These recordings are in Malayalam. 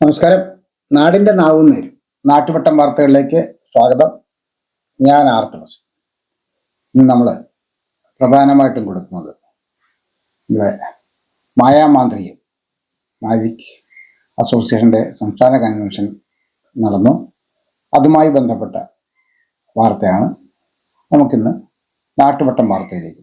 നമസ്കാരം. നാടിന്റെ നാവും നേരും നാട്ടുവട്ടം വാർത്തകളിലേക്ക് സ്വാഗതം. ഞാൻ ആർത്തവസ് ഇന്ന് നമ്മൾ പ്രധാനമായിട്ടും കൊടുക്കുന്നത് ഇവിടെ മായാമാന്ത്രിയം മാജിക് അസോസിയേഷന്റെ സംസ്ഥാന കൺവെൻഷൻ നടന്നു. അതുമായി ബന്ധപ്പെട്ട വാർത്തയാണ് നമുക്കിന്ന് നാട്ടുവട്ടം വാർത്തയിലേക്ക്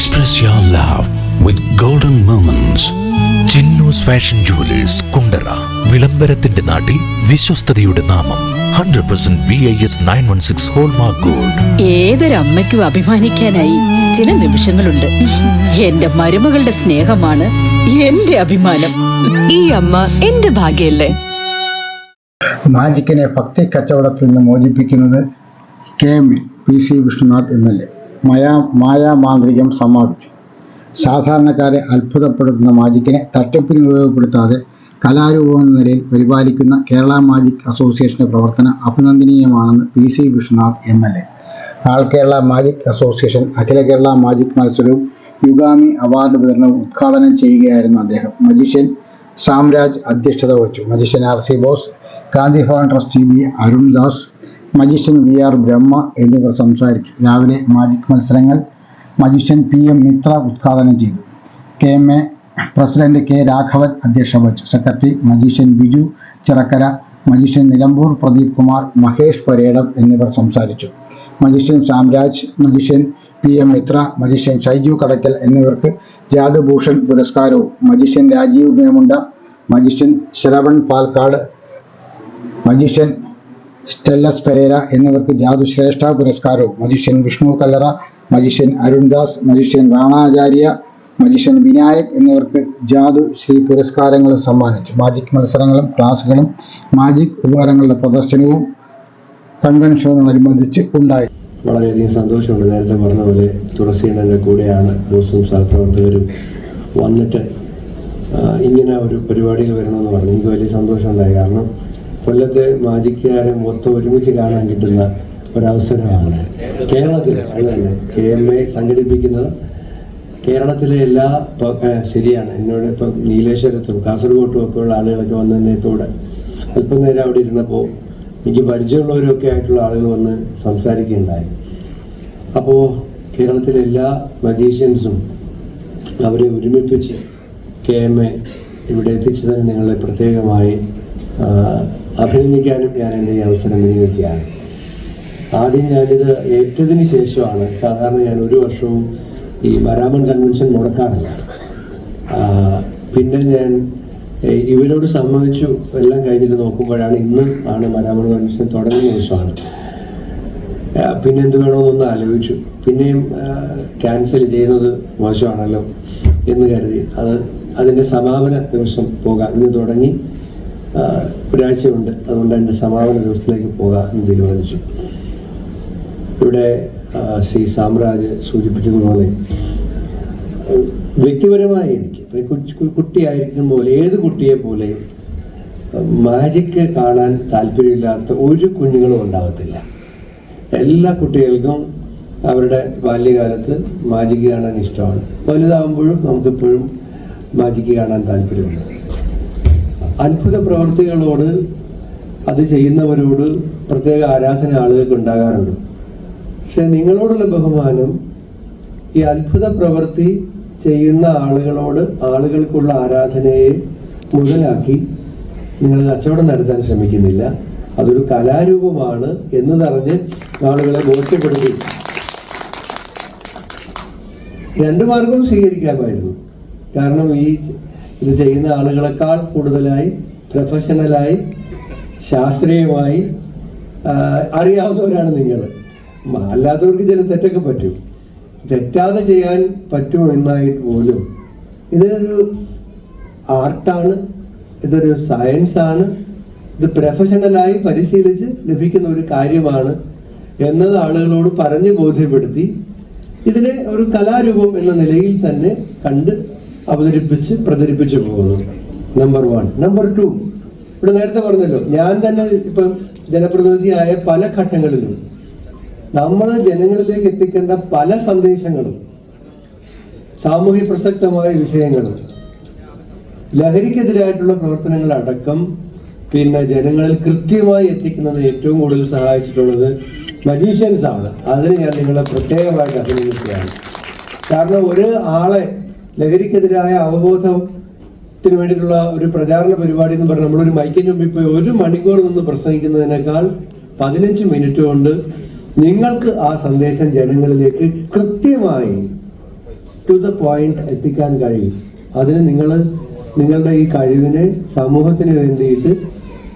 Express your love with golden moments. Chinnoos fashion jewellers Kundara വിളംബരത്തിന്റെ നാട്ടിൽ വിശ്വസ്തയുടെ നാമം hundred percent V I S nine one six hallmark gold ഏതൊരമ്മയ്ക്കും അഭിമാനിക്കാനായി ചില നിമിഷങ്ങളുണ്ട്. എന്റെ മരുമകളുടെ സ്നേഹമാണ് എന്റെ അഭിമാനം. ഈ അമ്മ എന്റെ ഭാഗ്യല്ലേ? മാജിക്കിനെ ഭക്തി കച്ചവടത്തിൽ നിന്ന് മോചിപ്പിക്കുന്നത് K M P C Vishnunath M L A മയാ മായാമാന്ത്രികം സമാപിച്ചു. സാധാരണക്കാരെ അത്ഭുതപ്പെടുത്തുന്ന മാജിക്കിനെ തട്ടിപ്പിന് ഉപയോഗപ്പെടുത്താതെ കലാരൂപം എന്ന നിലയിൽ പരിപാലിക്കുന്ന കേരള മാജിക് അസോസിയേഷന്റെ പ്രവർത്തനം അഭിനന്ദനീയമാണെന്ന് P C Vishnunath M L A. All Kerala magic association Akhila Kerala magic മത്സരവും യുഗാമി അവാർഡ് വിതരണവും ഉദ്ഘാടനം ചെയ്യുകയായിരുന്നു അദ്ദേഹം. മജീഷ്യൻ സാംരാജ് അധ്യക്ഷത വഹിച്ചു. Magician R C Bose Gandhi Bhavan trustee B Arundas magician V R Brahma എന്നിവർ സംസാരിച്ചു. രാവിലെ മാജിക് മത്സരങ്ങൾ മജീഷ്യൻ പി എം മിത്ര ഉദ്ഘാടനം ചെയ്തു. K M A president K Raghavan അധ്യക്ഷത വഹിച്ചു. Secretary magician Biju Chirakkara magician Nilambur Pradeep Kumar Mahesh Paredam എന്നിവർ സംസാരിച്ചു. Magician Samraj magician P M Mitra magician Shaiju Kadakkal എന്നിവർക്ക് ജാദുഭൂഷൺ പുരസ്കാരവും magician Rajeev Memunda magician Shravan Palakkad magician Stellus Pereira എന്നിവർക്ക് ജാതുശ്രേഷ്ഠ പുരസ്കാരവും. Magician Vishnu Kallara magician Arundas magician Ranacharya magician Vinayak എന്നിവർക്ക് ജാതു ശ്രീ പുരസ്കാരങ്ങളും സമ്മാനിച്ചു. മാജിക് മത്സരങ്ങളും ക്ലാസുകളും മാജിക് ഉപകരണങ്ങളുടെ പ്രദർശനവും കൺവെൻഷനോടനുബന്ധിച്ച് ഉണ്ടായി. വളരെയധികം സന്തോഷമുണ്ട്. നേരത്തെ പറഞ്ഞ പോലെ തുളസിയുടെ കൂടെയാണ് ദിവസവും സഹപ്രവർത്തകരും വന്നിട്ട് ഇങ്ങനെ ഒരു പരിപാടിയിൽ വരണമെന്ന് പറഞ്ഞു. എനിക്ക് വലിയ സന്തോഷമുണ്ടായി. കാരണം കൊല്ലത്തെ മാജിക്കാരെ മൊത്തം ഒരുമിച്ച് കാണാൻ കിട്ടുന്ന ഒരവസരമാണ് കേരളത്തിൽ. അത് തന്നെ. കെ എം എ സംഘടിപ്പിക്കുന്നത് കേരളത്തിലെ എല്ലാ ശരിയാണ്. എന്നോട് ഇപ്പം നീലേശ്വരത്തും കാസർഗോട്ടും ഒക്കെ ഉള്ള ആളുകളൊക്കെ വന്നതിനെ ഇപ്പോൾ ഇവിടെ അല്പം നേരം അവിടെ ഇരുന്നപ്പോൾ എനിക്ക് പരിചയമുള്ളവരൊക്കെ ആയിട്ടുള്ള ആളുകൾ വന്ന് സംസാരിക്കുകയുണ്ടായി. അപ്പോൾ കേരളത്തിലെ എല്ലാ മജീഷ്യൻസും അവരെ ഒരുമിപ്പിച്ച് കെ എം എ ഇവിടെ എത്തിച്ചതിന് നിങ്ങളെ പ്രത്യേകമായി അഭിനന്ദിക്കാനും ഞാൻ എന്റെ ഈ അവസരം വിനിയോഗിക്കുകയാണ്. ആദ്യം ഞാനിത് ഏറ്റതിന് ശേഷമാണ് സാധാരണ ഞാൻ ഒരു വർഷവും ഈ വരാമൻ കൺവെൻഷൻ മുടക്കാറില്ല. പിന്നെ ഞാൻ ഇവരോട് സമ്മതിച്ചു എല്ലാം കഴിഞ്ഞിട്ട് നോക്കുമ്പോഴാണ് ഇന്ന് ആണ് വരാമൻ കൺവെൻഷൻ തുടങ്ങിയ ദിവസമാണ്. പിന്നെ എന്ത് വേണമെന്നൊന്ന് ആലോചിച്ചു. പിന്നെയും ക്യാൻസൽ ചെയ്യുന്നത് മോശമാണല്ലോ എന്ന് കരുതി. അത് അതിന്റെ സമാപന ദിവസം പോകാം. ഇന്ന് തുടങ്ങി ഒരാഴ്ചയുണ്ട്. അതുകൊണ്ട് എന്റെ സമാപന ദിവസത്തിലേക്ക് പോകാം എന്ന് തീരുമാനിച്ചു. ഇവിടെ ശ്രീ സാമ്രാജ് സൂചിപ്പിച്ചതുപോലെ വ്യക്തിപരമായി എനിക്ക് കുട്ടിയായിരിക്കും പോലെ ഏത് കുട്ടിയെ പോലെ മാജിക്ക് കാണാൻ താല്പര്യമില്ലാത്ത ഒരു കുഞ്ഞുങ്ങളും ഉണ്ടാകത്തില്ല എല്ലാ കുട്ടികൾക്കും അവരുടെ ബാല്യകാലത്ത് മാജിക്ക് കാണാൻ ഇഷ്ടമാണ്. വലുതാകുമ്പോഴും നമുക്കിപ്പോഴും മാജിക്ക് കാണാൻ താല്പര്യമുണ്ട്. അത്ഭുത പ്രവർത്തികളോട് അത് ചെയ്യുന്നവരോട് പ്രത്യേക ആരാധന ആളുകൾക്ക് ഉണ്ടാകാറുണ്ട്. പക്ഷെ നിങ്ങളോടുള്ള ബഹുമാനം ഈ അത്ഭുത പ്രവൃത്തി ചെയ്യുന്ന ആളുകളോട് ആളുകൾക്കുള്ള ആരാധനയെ മുതലാക്കി നിങ്ങൾ കച്ചവടം നടത്താൻ ശ്രമിക്കുന്നില്ല. അതൊരു കലാരൂപമാണ് എന്ന് പറഞ്ഞ് ആളുകളെ ബോധ്യപ്പെടുത്തി. രണ്ടു മാർഗവും സ്വീകരിക്കാമായിരുന്നു. കാരണം ഈ ഇത് ചെയ്യുന്ന ആളുകളെക്കാൾ കൂടുതലായി പ്രൊഫഷണലായി ശാസ്ത്രീയമായി അറിയാവുന്നവരാണ് നിങ്ങൾ. അല്ലാത്തവർക്ക് ചില തെറ്റൊക്കെ പറ്റും. തെറ്റാതെ ചെയ്യാൻ പറ്റുമോ എന്നായിട്ട് പോലും. ഇതൊരു ആർട്ടാണ് ഇതൊരു സയൻസാണ് ഇത് പ്രൊഫഷണലായി പരിശീലിച്ച് ലഭിക്കുന്ന ഒരു കാര്യമാണ് എന്നത് ആളുകളോട് പറഞ്ഞ് ബോധ്യപ്പെടുത്തി ഇതിനെ ഒരു കലാരൂപം എന്ന നിലയിൽ തന്നെ കണ്ട് അവതരിപ്പിച്ച് പ്രചരിപ്പിച്ചു പോകുന്നു. നമ്പർ വൺ നമ്പർ ടു ഇവിടെ നേരത്തെ പറഞ്ഞല്ലോ ഞാൻ തന്നെ ഇപ്പം ജനപ്രതിനിധിയായ പല ഘട്ടങ്ങളിലും നമ്മൾ ജനങ്ങളിലേക്ക് എത്തിക്കേണ്ട പല സന്ദേശങ്ങളും സാമൂഹ്യ പ്രസക്തമായ വിഷയങ്ങളും ലഹരിക്കെതിരായിട്ടുള്ള പ്രവർത്തനങ്ങളടക്കം പിന്നെ ജനങ്ങളിൽ കൃത്യമായി എത്തിക്കുന്നത് ഏറ്റവും കൂടുതൽ സഹായിച്ചിട്ടുള്ളത് മജീഷ്യൻസ് ആണ്. അതിന് ഞാൻ നിങ്ങളെ പ്രത്യേകമായിട്ട് അഭിനന്ദിക്കുകയാണ്. കാരണം ഒരു ആളെ ലഹരിക്കെതിരായ അവബോധത്തിന് വേണ്ടിയിട്ടുള്ള ഒരു പ്രചാരണ പരിപാടി എന്ന് പറഞ്ഞാൽ നമ്മളൊരു മൈക്കിന് മുമ്പിൽ പോയി ഒരു മണിക്കൂർ നിന്ന് പ്രസംഗിക്കുന്നതിനേക്കാൾ പതിനഞ്ച് മിനിറ്റ് കൊണ്ട് നിങ്ങൾക്ക് ആ സന്ദേശം ജനങ്ങളിലേക്ക് കൃത്യമായി ടു ദ പോയിന്റ് എത്തിക്കാൻ കഴിയും. അതിന് നിങ്ങൾ നിങ്ങളുടെ ഈ കഴിവിനെ സമൂഹത്തിന് വേണ്ടിയിട്ട്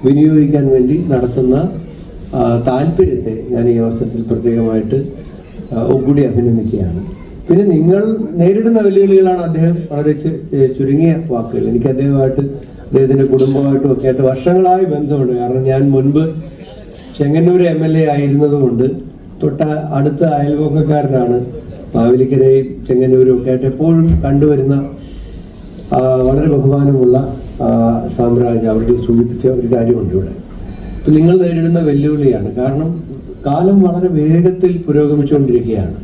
വിനിയോഗിക്കാൻ വേണ്ടി നടത്തുന്ന താല്പര്യത്തെ ഞാൻ ഈ അവസരത്തിൽ പ്രത്യേകമായിട്ട് കൂടി അഭിനന്ദിക്കുകയാണ്. പിന്നെ നിങ്ങൾ നേരിടുന്ന വെല്ലുവിളികളാണ് അദ്ദേഹം വളരെ ചുരുങ്ങിയ വാക്കുകൾ. എനിക്ക് അദ്ദേഹമായിട്ട് അദ്ദേഹത്തിന്റെ കുടുംബമായിട്ടും ഒക്കെ ആയിട്ട് വർഷങ്ങളായി ബന്ധമുണ്ട്. കാരണം ഞാൻ മുൻപ് ചെങ്ങന്നൂർ എം എൽ എ ആയിരുന്നതുകൊണ്ട് തൊട്ട അടുത്ത അയൽവക്കക്കാരനാണ് മാവേലിക്കരയും ചെങ്ങന്നൂരും ഒക്കെ ആയിട്ട് എപ്പോഴും കണ്ടുവരുന്ന വളരെ ബഹുമാനമുള്ള സാമ്രാജ്യം. അവർക്ക് സൂചിപ്പിച്ച ഒരു കാര്യമുണ്ട് ഇവിടെ. നിങ്ങൾ നേരിടുന്ന വെല്ലുവിളിയാണ്. കാരണം കാലം വളരെ വേഗത്തിൽ പുരോഗമിച്ചുകൊണ്ടിരിക്കുകയാണ്.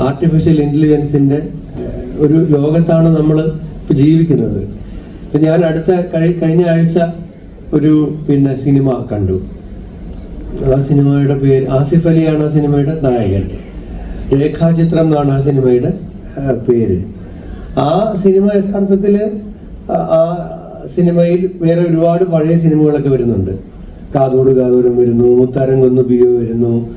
ആർട്ടിഫിഷ്യൽ ഇന്റലിജൻസിന്റെ ഏഹ്, ഒരു ലോകത്താണ് നമ്മൾ ജീവിക്കുന്നത്. ഇപ്പൊ ഞാൻ അടുത്ത കഴി- കഴിഞ്ഞ ആഴ്ച ഒരു പിന്നെ സിനിമ കണ്ടു. ആ സിനിമയുടെ പേര് ആസിഫ് അലിയാണ് ആ സിനിമയുടെ നായകൻ. രേഖാചിത്രം എന്നാണ് ആ സിനിമയുടെ പേര്. ആ സിനിമ യഥാർത്ഥത്തിൽ ആ സിനിമയിൽ വേറെ ഒരുപാട് പഴയ സിനിമകളൊക്കെ വരുന്നുണ്ട്. കാതോട് കാതോരം വരുന്നു മുത്താരം കൊന്നു പിയോ വരുന്നു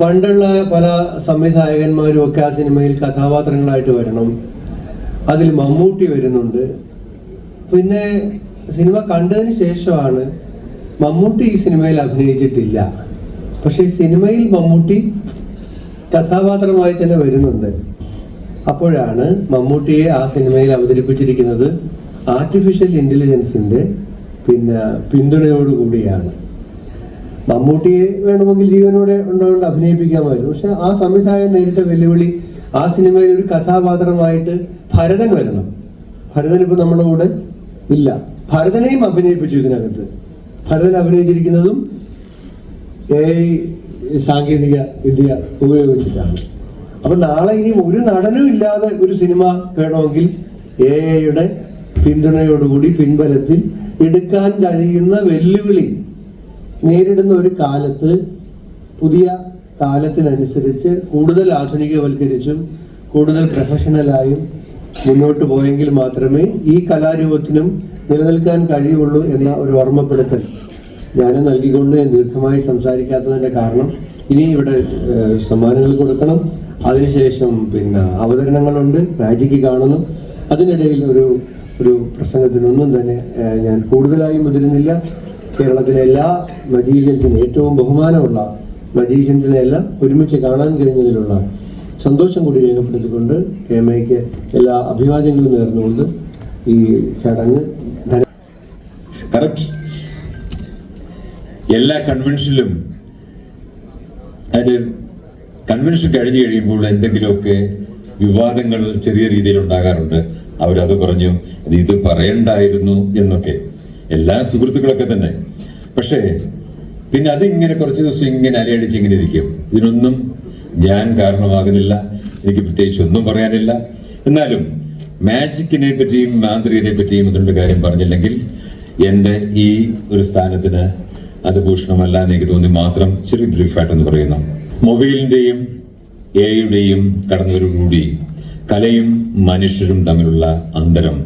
പണ്ടുള്ള പല സംവിധായകന്മാരും ഒക്കെ ആ സിനിമയിൽ കഥാപാത്രങ്ങളായിട്ട് വരണം. അതിൽ മമ്മൂട്ടി വരുന്നുണ്ട്. പിന്നെ സിനിമ കണ്ടതിന് ശേഷമാണ് മമ്മൂട്ടി ഈ സിനിമയിൽ അഭിനയിച്ചിട്ടില്ല. പക്ഷെ സിനിമയിൽ മമ്മൂട്ടി കഥാപാത്രമായി തന്നെ വരുന്നുണ്ട്. അപ്പോഴാണ് മമ്മൂട്ടിയെ ആ സിനിമയിൽ അവതരിപ്പിച്ചിരിക്കുന്നത് ആർട്ടിഫിഷ്യൽ ഇന്റലിജൻസിന്റെ പിന്നെ പിന്തുണയോടുകൂടിയാണ്. മമ്മൂട്ടിയെ വേണമെങ്കിൽ ജീവനോടെ ഉണ്ടോണ്ട് അഭിനയിപ്പിക്കാമായിരുന്നു. പക്ഷെ ആ സംവിധായകൻ നേരിട്ട വെല്ലുവിളി ആ സിനിമയിൽ ഒരു കഥാപാത്രമായിട്ട് ഭരതൻ വരണം. ഭരതൻ ഇപ്പൊ നമ്മുടെ കൂടെ ഇല്ല. ഭരതനെയും അഭിനയിപ്പിച്ചു ഇതിനകത്ത്. ഭരതൻ അഭിനയിച്ചിരിക്കുന്നതും എ സാങ്കേതിക വിദ്യ ഉപയോഗിച്ചിട്ടാണ്. അപ്പൊ നാളെ ഇനി ഒരു നടനും ഇല്ലാതെ ഒരു സിനിമ വേണമെങ്കിൽ എ ഐയുടെ പിന്തുണയോടുകൂടി പിൻബലത്തിൽ എടുക്കാൻ കഴിയുന്ന വെല്ലുവിളി നേരിടുന്ന ഒരു കാലത്ത് പുതിയ കാലത്തിനനുസരിച്ച് കൂടുതൽ ആധുനികവൽക്കരിച്ചും കൂടുതൽ പ്രൊഫഷണലായും മുന്നോട്ട് പോയെങ്കിൽ മാത്രമേ ഈ കലാരൂപത്തിനും നിലനിൽക്കാൻ കഴിയുള്ളൂ എന്ന ഒരു ഓർമ്മപ്പെടുത്തൽ ഞാൻ നൽകിക്കൊണ്ട് ദീർഘമായി സംസാരിക്കാത്തതിന്റെ കാരണം ഇനി ഇവിടെ സമ്മാനങ്ങൾ കൊടുക്കണം. അതിനുശേഷം പിന്നെ അവതരണങ്ങളുണ്ട് മാജിക്ക് കാണുന്നു. അതിനിടയിൽ ഒരു ഒരു പ്രസംഗത്തിനൊന്നും തന്നെ ഞാൻ കൂടുതലായി മുതിരുന്നില്ല. കേരളത്തിലെ എല്ലാ മജീഷ്യൻസിനും ഏറ്റവും ബഹുമാനമുള്ള മജീഷ്യൻസിനെ എല്ലാം ഒരുമിച്ച് കാണാൻ കഴിഞ്ഞതിലുള്ള സന്തോഷം കൂടി രേഖപ്പെടുത്തിക്കൊണ്ട് കേമയ്ക്ക് എല്ലാ അഭിവാദ്യങ്ങളും നേർന്നുകൊണ്ട് ഈ ചടങ്ങ് എല്ലാ കൺവെൻഷനിലും അതിന് കൺവെൻഷൻ കഴിഞ്ഞു കഴിയുമ്പോൾ എന്തെങ്കിലുമൊക്കെ വിവാദങ്ങൾ ചെറിയ രീതിയിൽ ഉണ്ടാകാറുണ്ട് അവരത് പറഞ്ഞു ഇത് പറയണ്ടായിരുന്നു എന്നൊക്കെ. എല്ലാ സുഹൃത്തുക്കളൊക്കെ തന്നെ. പക്ഷേ പിന്നെ അതിങ്ങനെ കുറച്ച് ദിവസം ഇങ്ങനെ അലയടിച്ച് ഇങ്ങനെ ഇരിക്കും. ഇതിനൊന്നും ഞാൻ കാരണമാകുന്നില്ല. എനിക്ക് പ്രത്യേകിച്ച് ഒന്നും പറയാനില്ല. എന്നാലും മാജിക്കിനെ പറ്റിയും മാന്ത്രികനെ പറ്റിയും അതുകൊണ്ട് കാര്യം പറഞ്ഞില്ലെങ്കിൽ എന്റെ ഈ ഒരു സ്ഥാനത്തിന് അത് ഭൂഷണമല്ല എന്ന് എനിക്ക് തോന്നി മാത്രം ചെറിയ ബ്രീഫായിട്ടെന്ന് പറയുന്നു. മൊബൈലിന്റെയും എയുടെയും കടന്നുവരവോടുകൂടി കലയും മനുഷ്യരും തമ്മിലുള്ള അന്തരം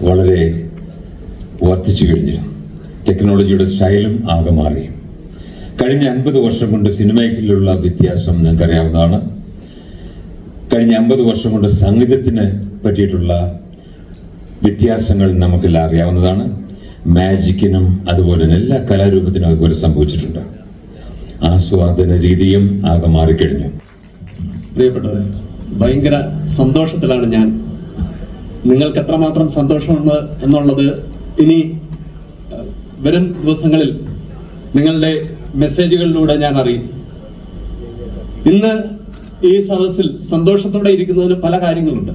വളരെ വർദ്ധിച്ചു കഴിഞ്ഞിരുന്നു ടെക്നോളജിയുടെ സ്റ്റൈലും ആകെ മാറി. കഴിഞ്ഞ അൻപത് വർഷം കൊണ്ട് സിനിമയ്ക്കുള്ള വ്യത്യാസം നിങ്ങൾക്കറിയാവുന്നതാണ് കഴിഞ്ഞ അമ്പത് വർഷം കൊണ്ട് സംഗീതത്തിന് പറ്റിയിട്ടുള്ള വ്യത്യാസങ്ങൾ നമുക്കെല്ലാം അറിയാവുന്നതാണ്. മാജിക്കിനും അതുപോലെ തന്നെ എല്ലാ കലാരൂപത്തിനും അതുപോലെ സംഭവിച്ചിട്ടുണ്ട്. ആസ്വാദന രീതിയും ആകെ മാറിക്കഴിഞ്ഞു. പ്രിയപ്പെട്ടവരെ ഭയങ്കര സന്തോഷത്തിലാണ് ഞാൻ. നിങ്ങൾക്ക് എത്രമാത്രം സന്തോഷമുണ്ട് എന്നുള്ളത് ഇനി വരും ദിവസങ്ങളിൽ നിങ്ങളുടെ മെസ്സേജുകളിലൂടെ ഞാൻ അറിയും. ഇന്ന് ഈ സദസ്സിൽ സന്തോഷത്തോടെ ഇരിക്കുന്നതിന് പല കാര്യങ്ങളുണ്ട്.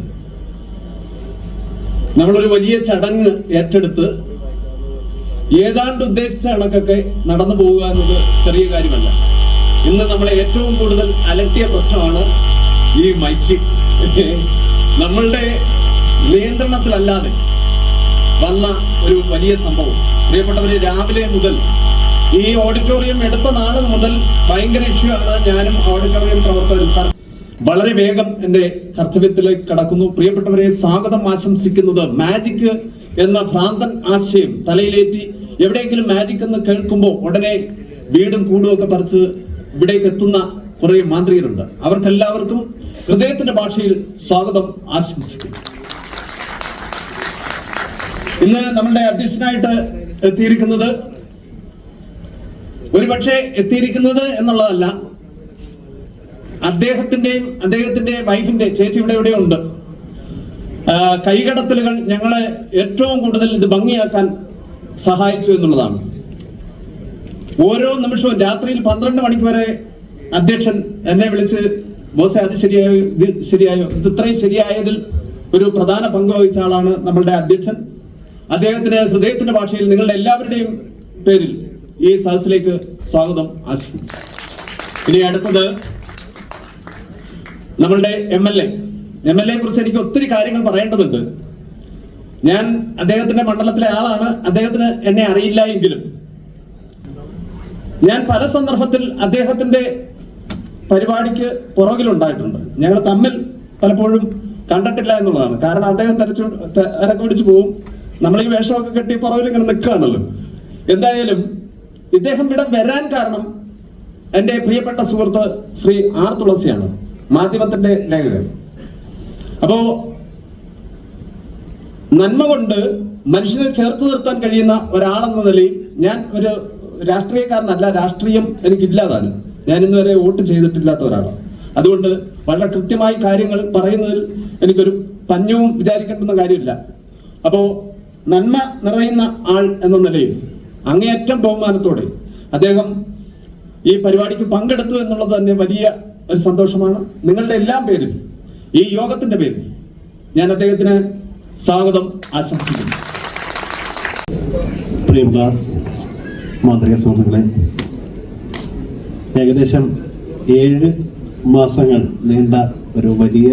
നമ്മളൊരു വലിയ ചടങ്ങ് ഏറ്റെടുത്ത് ഏതാണ്ട് ഉദ്ദേശിച്ച കണക്കൊക്കെ നടന്നു പോവുക എന്നത് ചെറിയ കാര്യമല്ല. ഇന്ന് നമ്മളെ ഏറ്റവും കൂടുതൽ അലട്ടിയ പ്രശ്നമാണ് ഈ മൈക്ക്. നമ്മളുടെ നിയന്ത്രണത്തിലല്ലാതെ വന്ന ഒരു വലിയ സംഭവം. പ്രിയപ്പെട്ടവര് രാവിലെ മുതൽ ഈ ഓഡിറ്റോറിയം എടുത്ത നാൾ മുതൽ ഭയങ്കര ഇഷ്യൂ ആണ് ഞാനും ഓഡിറ്റോറിയം പ്രവർത്തകരും. സാർ വളരെ വേഗം എന്റെ കർത്തവ്യത്തിലേക്ക് കടക്കുന്നു. പ്രിയപ്പെട്ടവരെ സ്വാഗതം ആശംസിക്കുന്നത് മാജിക് എന്ന ഭ്രാന്തൻ ആശയം തലയിലേറ്റി എവിടെയെങ്കിലും മാജിക് എന്ന് കേൾക്കുമ്പോൾ ഉടനെ വീടും കൂടും ഒക്കെ പറിച്ച് ഇവിടേക്ക് എത്തുന്ന കുറെ മാന്ത്രികരുണ്ട്. അവർക്കെല്ലാവർക്കും ഹൃദയത്തിന്റെ ഭാഷയിൽ സ്വാഗതം ആശംസിക്കുന്നു. ഇന്ന് നമ്മളുടെ അധ്യക്ഷനായിട്ട് എത്തിയിരിക്കുന്നത് ഒരുപക്ഷെ എത്തിയിരിക്കുന്നത് എന്നുള്ളതല്ല അദ്ദേഹത്തിന്റെയും അദ്ദേഹത്തിന്റെ വൈഫിന്റെ ചേച്ചി ഇവിടെ ഇവിടെ ഉണ്ട്. കൈകടത്തലുകൾ ഞങ്ങളെ ഏറ്റവും കൂടുതൽ ഇത് ഭംഗിയാക്കാൻ സഹായിച്ചു എന്നുള്ളതാണ്. ഓരോ നിമിഷവും രാത്രിയിൽ പന്ത്രണ്ട് മണിക്ക് വരെ അധ്യക്ഷൻ എന്നെ വിളിച്ച് ബോസെ അത് ശരിയായോ? ഇത് ശരിയായോ? ഇത് ഇത്രയും ശരിയായതിൽ ഒരു പ്രധാന പങ്ക് വഹിച്ച ആളാണ് നമ്മളുടെ അധ്യക്ഷൻ. അദ്ദേഹത്തിന് ഹൃദയത്തിന്റെ ഭാഷയിൽ നിങ്ങളുടെ എല്ലാവരുടെയും പേരിൽ ഈ സദസ്സിലേക്ക് സ്വാഗതം ആശംസിക്കുന്നു ഇനി അടുത്തത് നമ്മളുടെ M L A. M L A കുറിച്ച് എനിക്ക് ഒത്തിരി കാര്യങ്ങൾ പറയേണ്ടതുണ്ട്. ഞാൻ അദ്ദേഹത്തിന്റെ മണ്ഡലത്തിലെ ആളാണ്. അദ്ദേഹത്തിന് എന്നെ അറിയില്ല എങ്കിലും ഞാൻ പല സന്ദർഭത്തിൽ അദ്ദേഹത്തിന്റെ പരിപാടിക്ക് പുറകിലുണ്ടായിട്ടുണ്ട്. ഞങ്ങൾ തമ്മിൽ പലപ്പോഴും കണ്ടിട്ടില്ല എന്നുള്ളതാണ്. കാരണം അദ്ദേഹം തെരച്ചു പിടിച്ചു പോവും. നമ്മൾ ഈ വേഷമൊക്കെ കെട്ടി പുറകിൽ ഇങ്ങനെ നിൽക്കുകയാണല്ലോ. എന്തായാലും ഇദ്ദേഹം ഇവിടെ വരാൻ കാരണം എന്റെ പ്രിയപ്പെട്ട സുഹൃത്ത് ശ്രീ ആർ തുളസിയാണ് മാധ്യമത്തിന്റെ ലേഖകൻ. അപ്പോ നന്മ കൊണ്ട് മനുഷ്യനെ ചേർത്ത് നിർത്താൻ കഴിയുന്ന ഒരാളെന്ന നിലയിൽ ഞാൻ ഒരു രാഷ്ട്രീയക്കാരനല്ല രാഷ്ട്രീയം എനിക്കില്ലാതാണ്. ഞാൻ ഇന്ന് വരെ വോട്ട് ചെയ്തിട്ടില്ലാത്ത ഒരാളാണ്. അതുകൊണ്ട് വളരെ കൃത്യമായി കാര്യങ്ങൾ പറയുന്നതിൽ എനിക്കൊരു പഞ്ഞവും വിചാരിക്കേണ്ടുന്ന കാര്യമില്ല. അപ്പോ നന്മ നിറയുന്ന ആൾ എന്ന നിലയിൽ അങ്ങേയറ്റം ബഹുമാനത്തോടെ അദ്ദേഹം ഈ പരിപാടിക്ക് പങ്കെടുത്തു എന്നുള്ളത് തന്നെ വലിയ ഒരു സന്തോഷമാണ്. നിങ്ങളുടെ എല്ലാം പേരിൽ ഈ യോഗത്തിന്റെ പേരിൽ ഞാൻ അദ്ദേഹത്തിന് സ്വാഗതം ആശംസിക്കുന്നു. മാതൃക സുഹൃത്തുക്കളെ ഏകദേശം ഏഴ് മാസങ്ങൾ നീണ്ട ഒരു വലിയ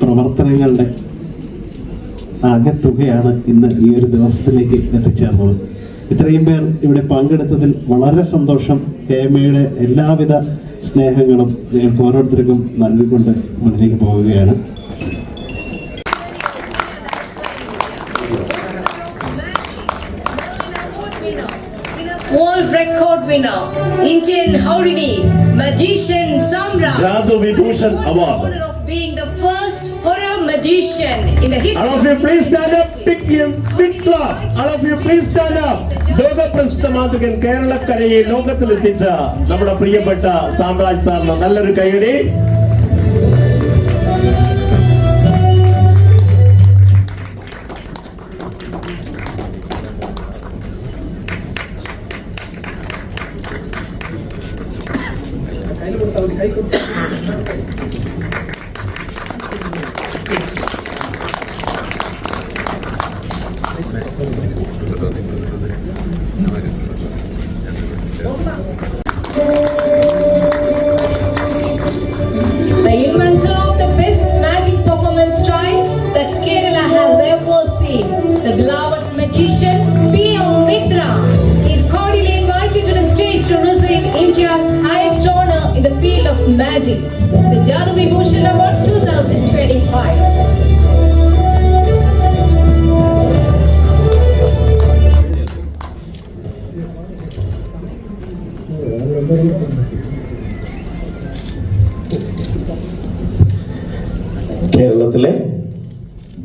പ്രവർത്തനങ്ങളുടെ ആകെത്തുകയാണ് ഇന്ന് ഈ ഒരു ദിവസത്തിലേക്ക് എത്തിച്ചേർന്നത് ഇത്രയും പേർ ഇവിടെ പങ്കെടുത്തതിൽ വളരെ സന്തോഷം കെ എം എയുടെ എല്ലാവിധ സ്നേഹങ്ങളും ഞങ്ങൾക്ക് ഓരോരുത്തർക്കും നൽകിക്കൊണ്ട് മുന്നിലേക്ക് പോവുകയാണ് World record winner, Indian Howrini, magician Samra. Jazzu Vibhushan Award. Honor of being the first horror magician in the history. All of you please stand up, big, big clap. All of you please stand up. ലോകപ്രസിദ്ധ മാതൃകൻ കേരളക്കരയെ ലോകത്തിലെത്തിച്ച നമ്മുടെ പ്രിയപ്പെട്ട സാമ്രാജ് സാറിന് നല്ലൊരു കൈയടി The കേരളത്തിലെ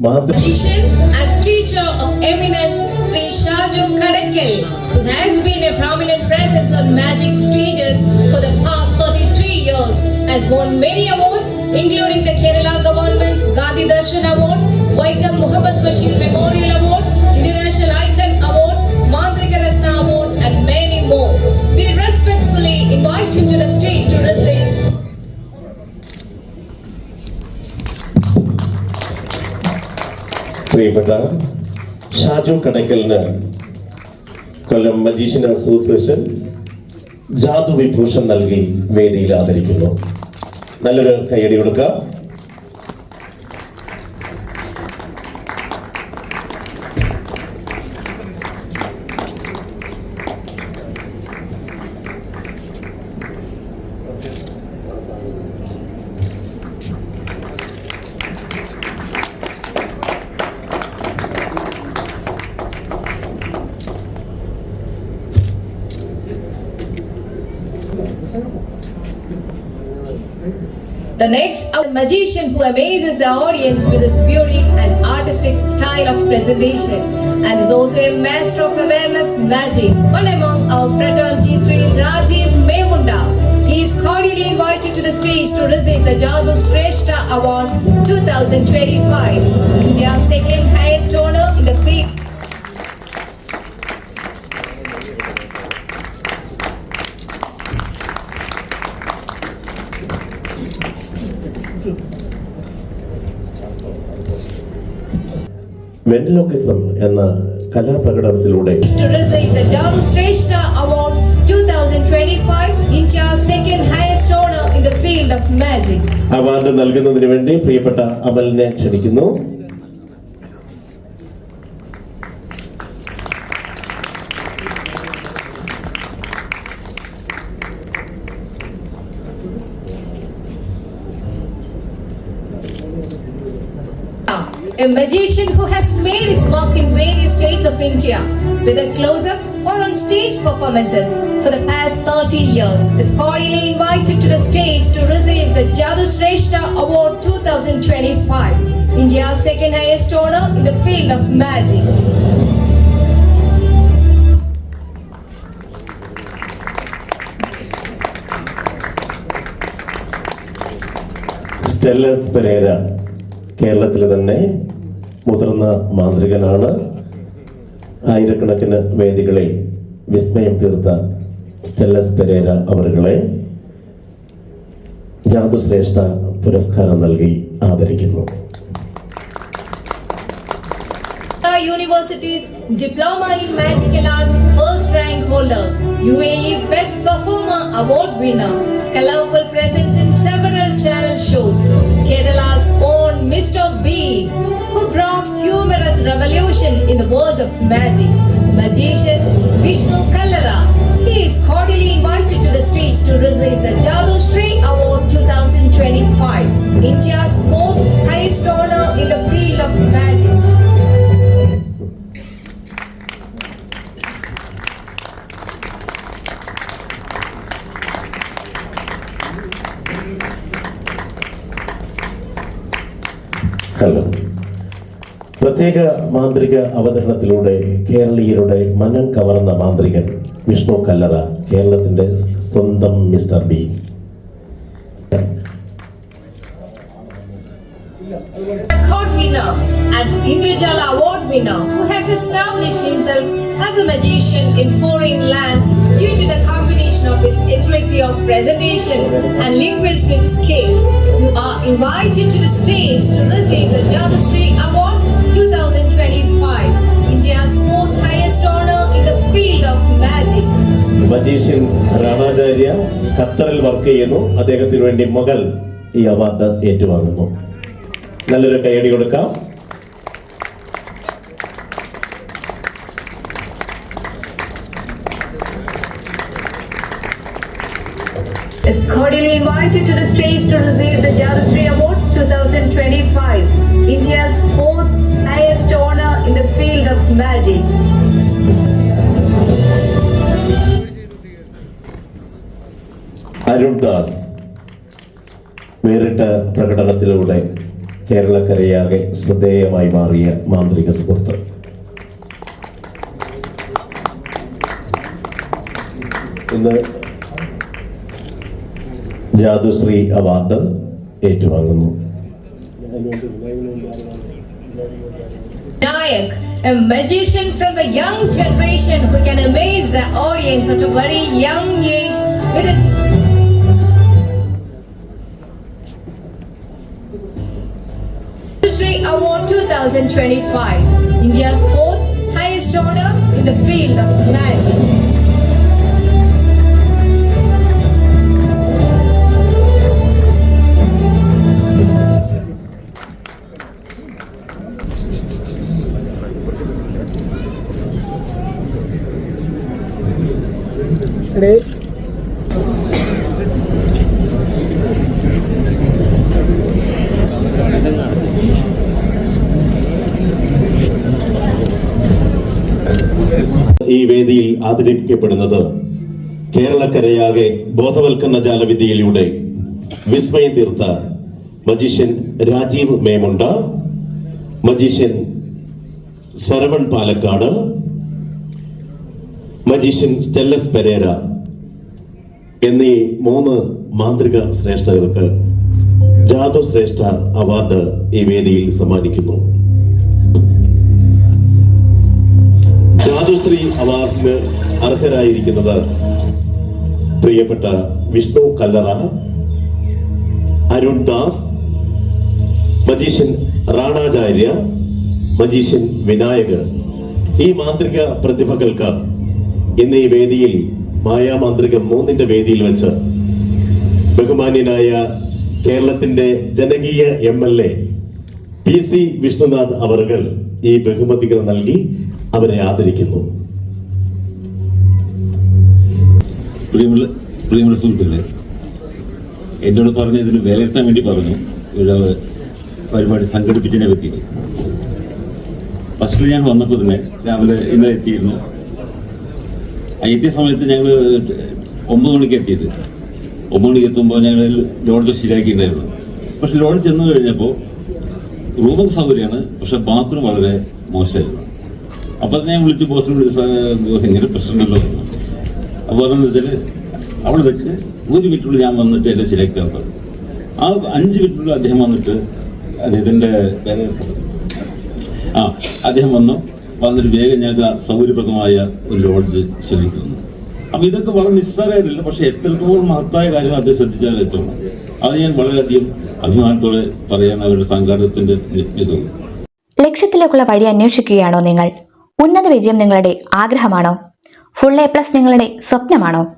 മാതൃ Magician and teacher of eminence Sri Shaju Kadakal, who has been a prominent presence on magic services for the past 33 years, has won many awards, including the Kerala government's Gandhi Darshan Award, Vaikam Muhammad Bashir Memorial Award, International Icon Award, Mandrika Ratna Award, and many more. We respectfully invite him to the stage to receive പ്രിയപ്പെട്ട ഷാജു കടക്കലിന് കൊല്ലം മജീഷ്യൻ അസോസിയേഷൻ ജാതു വിഭൂഷൺ നൽകി വേദിയിൽ ആദരിക്കുന്നു. നല്ലൊരു കൈയടി കൊടുക്കുക magician who amazes the audience with his beauty and artistic style of presentation and is also a master of awareness magic. One among our fraternity Sri Rajiv Memunda. He is cordially invited to the stage to receive the Jadu Shrestha Award 2025, India's second highest honor in the in എന്ന കലാപ്രകടനത്തിലൂടെ of magic. അവാർഡ് നൽകുന്നതിന് വേണ്ടി പ്രിയപ്പെട്ട അമലിനെ ക്ഷണിക്കുന്നു a magician who has made his mark in various states of India with a close-up or on stage performances for the past 30 years is cordially invited to the stage to receive the Jadu Shrestha Award 2025, India's second highest honor in the field of magic. Stellas Pereira കേരളത്തിലെ തന്നെ മുതിർന്ന മാന്ത്രികനാണ് ആയിരക്കണക്കിന് വേദികളിൽ വിസ്മയം തീർത്ത സ്റ്റെല്ലസ് പെരേര അവരുകളെ ജാതുശ്രേഷ്ഠ പുരസ്കാരം നൽകി ആദരിക്കുന്നു University's Diploma in Magical Arts first rank holder, UAE Best Performer Award winner, colorful presence in several channel shows, Kerala's own Mr. B, who brought humorous revolution in the world of magic, magician Vishnu Kallara. He is cordially invited to the stage to receive the Jadu Shri Award 2025, India's fourth highest honor in the field of magic. പ്രത്യേക മാന്ത്രിക അവതരണത്തിലൂടെ കേരളീയരുടെ മനം കവർന്ന മാന്ത്രികൻ വിഷ്ണു കല്ലറ കേരളത്തിന്റെ സ്വന്തം mister B winner and Indrajala Award winner who has established himself as a magician in foreign land due to the combination of his ability of presentation and linguistic skills. You are invited to the stage to receive the Jadushree Award magician Ranacharya ഖത്തറിൽ വർക്ക് ചെയ്യുന്നു അദ്ദേഹത്തിന് വേണ്ടി മകൾ ഈ അവാർഡ് ഏറ്റുവാങ്ങുന്നു നല്ലൊരു കൈയടി കൊടുക്കാം is cordially invited to the stage to receive the Jadushree Award 2025, India's fourth highest honor in the field of magic. Arun Das വേറിട്ട പ്രകടനത്തിലൂടെ കേരളക്കരയാകെ ശ്രദ്ധേയമായി മാറിയ മാന്ത്രിക സുഹൃത്ത് ഇന്ന് ജാതുശ്രീ അവാർഡ് ഏറ്റുവാങ്ങുന്നു Nayak, a magician from the young generation who can amaze the audience at a very young age with his 2025, India's fourth highest honor in the field of magic. ആദരിക്കപ്പെടുന്നത് കേരളക്കരയാകെ ബോധവൽക്കരണ ജാലവിദ്യയിലൂടെ വിസ്മയം തീർത്ത magician Rajeev Memunda magician Saravan Palakkad magician Stellus Pereira എന്നീ മൂന്ന് മാന്ത്രിക ശ്രേഷ്ഠകർക്ക് ജാതു ശ്രേഷ്ഠ അവാർഡ് ഈ വേദിയിൽ സമ്മാനിക്കുന്നു. ജാതുശ്രീ അവാർഡിന് അർഹരായിരിക്കുന്നത്. പ്രിയപ്പെട്ട വിഷ്ണു കല്ലറ അരുൺ ദാസ് മജീഷ്യൻ റാണാചാര്യ മജീഷ്യൻ വിനായക് ഈ മാന്ത്രിക പ്രതിഭകൾക്ക് ഇന്ന് ഈ വേദിയിൽ മായാമാന്ത്രികം മൂന്നിന്റെ വേദിയിൽ വെച്ച് ബഹുമാന്യനായ കേരളത്തിന്റെ ജനകീയ M L A P C Vishnunath അവറുകൾ ഈ ബഹുമതികൾ നൽകി അവരെ ആദരിക്കുന്നു. പ്രിയമുള്ള പ്രിയമുള്ള സുഹൃത്തുക്കളെ എന്നോട് വിലയിരുത്താൻ വേണ്ടി പറഞ്ഞു. ഇവിടെ പരിപാടി സംഘടിപ്പിച്ചതിനെ പറ്റി ഫസ്റ്റിൽ ഞാൻ വന്നപ്പോൾ തന്നെ രാവിലെ ഇന്നലെ എത്തിയിരുന്നു. എത്തിയ സമയത്ത് ഞങ്ങൾ ഒമ്പത് മണിക്ക് എത്തിയത്. ഒമ്പത് മണിക്ക് എത്തുമ്പോൾ ഞങ്ങൾ ലോഡ്ജ് ശരിയാക്കിയിട്ടുണ്ടായിരുന്നു. പക്ഷെ ലോഡ്ജ് ചെന്ന് കഴിഞ്ഞപ്പോൾ റൂമൊക്കെ സൗകര്യമാണ് പക്ഷെ ബാത്റൂം വളരെ മോശമായിരുന്നു. അപ്പോൾ ഞാൻ വിളിച്ച് ബോസിനെ വിളിച്ച് "സാ- ബോസ് ഇങ്ങനെ പ്രശ്നമുണ്ടല്ലോ എന്ന്." അപ്പോൾ വെച്ചാൽ അവിടെ വെച്ച് ഒരു മിനിറ്റുള്ളിൽ ഞാൻ വന്നിട്ട് എന്നെ ശരിയാക്കി തന്നത് ആ അഞ്ച് മിനിറ്റുള്ളിൽ അദ്ദേഹം വന്നിട്ട് അദ്ദേഹത്തിന്റെ ആ അദ്ദേഹം വന്നു. വന്നിട്ട് വേഗം ഞങ്ങൾക്ക് സൗകര്യപ്രദമായ ഒരു ലോഡ്ജ് ശ്രമിക്കുന്നു അപ്പം ഇതൊക്കെ വളരെ നിസ്സാരമായിട്ടില്ല പക്ഷെ എത്രത്തോളം മഹത്തായ കാര്യങ്ങൾ അദ്ദേഹം ശ്രദ്ധിച്ചാൽ എത്തണം അത് ഞാൻ വളരെയധികം അഭിമാനത്തോടെ പറയാൻ അവരുടെ സംഘാടനത്തിന്റെ ഇതുള്ളൂ ലക്ഷ്യത്തിലേക്കുള്ള വഴി അന്വേഷിക്കുകയാണോ നിങ്ങൾ? ഉന്നത വിജയം നിങ്ങളുടെ ആഗ്രഹമാണോ? ഫുൾ എ പ്ലസ് നിങ്ങളുടെ സ്വപ്നമാണോ?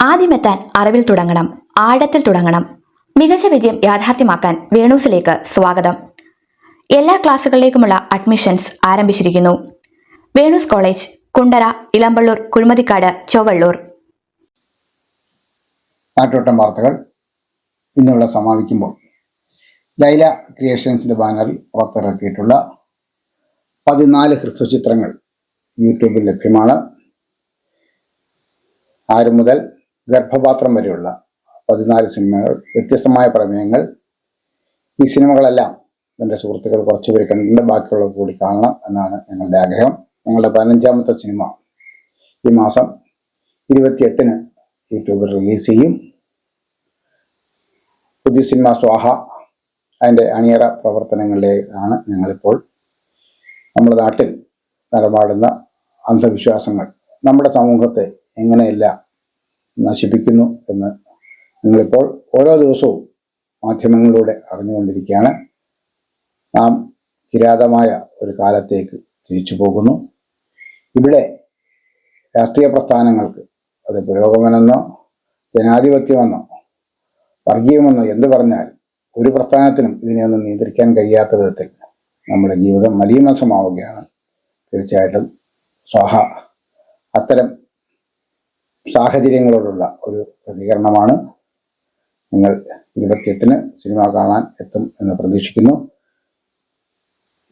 ആദ്യമെത്താൻ അറിവിൽ തുടങ്ങണം ആഴത്തിൽ തുടങ്ങണം. മികച്ച വിജയം യാഥാർത്ഥ്യമാക്കാൻ വേണൂസിലേക്ക് സ്വാഗതം. എല്ലാ ക്ലാസ്സുകളിലേക്കുമുള്ള അഡ്മിഷൻസ് ആരംഭിച്ചിരിക്കുന്നു. വേണൂസ് കോളേജ് കുണ്ടറ ഇളമ്പള്ളൂർ കുഴിമതിക്കാട് ചൊവ്വള്ളൂർ. നാട്ടോട്ടം വാർത്തകൾ ഇന്നിവിടെ സമാപിക്കുമ്പോൾ. ലൈല ക്രിയേഷൻസിന്റെ ബാനറിൽ പുറത്തിറക്കിയിട്ടുള്ള പതിനാല് ഹ്രസ്വചിത്രങ്ങൾ യൂട്യൂബിൽ ലഭ്യമാണ്. ആറ് മുതൽ ഗർഭപാത്രം വരെയുള്ള പതിനാല് സിനിമകൾ വ്യത്യസ്തമായ പ്രമേയങ്ങൾ ഈ സിനിമകളെല്ലാം എന്റെ സുഹൃത്തുക്കൾ കുറച്ച് പേര് കണ്ടിട്ടുണ്ട്. ബാക്കിയുള്ളവർ കൂടി കാണണം എന്നാണ് ഞങ്ങളുടെ ആഗ്രഹം. ഞങ്ങളുടെ പതിനഞ്ചാമത്തെ സിനിമ ഈ മാസം ഇരുപത്തിയെട്ടിന് യൂട്യൂബിൽ റിലീസ് ചെയ്യും. പുതിയ സിനിമ സ്വാഹ അതിന്റെ അണിയറ പ്രവർത്തനങ്ങളിലേക്കാണ് ഞങ്ങളിപ്പോൾ നമ്മുടെ നാട്ടിൽ നടമാടുന്ന അന്ധവിശ്വാസങ്ങൾ നമ്മുടെ സമൂഹത്തെ എങ്ങനെയെല്ലാം നശിപ്പിക്കുന്നു എന്ന് നിങ്ങളിപ്പോൾ ഓരോ ദിവസവും മാധ്യമങ്ങളിലൂടെ അറിഞ്ഞുകൊണ്ടിരിക്കുകയാണ്. നാം കിരാതമായ ഒരു കാലത്തേക്ക് തിരിച്ചു പോകുന്നു. ഇവിടെ രാഷ്ട്രീയ പ്രസ്ഥാനങ്ങൾക്ക് അത് പുരോഗമനെന്നോ ജനാധിപത്യമെന്നോ വർഗീയമെന്നോ എന്ത് പറഞ്ഞാൽ ഒരു പ്രസ്ഥാനത്തിനും ഇതിനെയൊന്നും നിയന്ത്രിക്കാൻ കഴിയാത്ത വിധത്തിൽ നമ്മുടെ ജീവിതം മലീമസമാവുകയാണ്. തീർച്ചയായിട്ടും സ്വാഹ അത്തരം സാഹചര്യങ്ങളോടുള്ള ഒരു പ്രതികരണമാണ് നിങ്ങൾ ഇരുപത്തിയെട്ടിന് സിനിമ കാണാൻ എത്തും എന്ന് പ്രതീക്ഷിക്കുന്നു.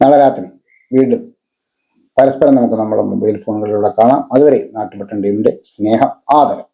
നാളെ രാത്രി വീണ്ടും പരസ്പരം നമുക്ക് നമ്മുടെ മൊബൈൽ ഫോണുകളിലൂടെ കാണാം. അതുവരെ നാട്ടുപെട്ടൻ ടീമിന്റെ സ്നേഹം ആദരം.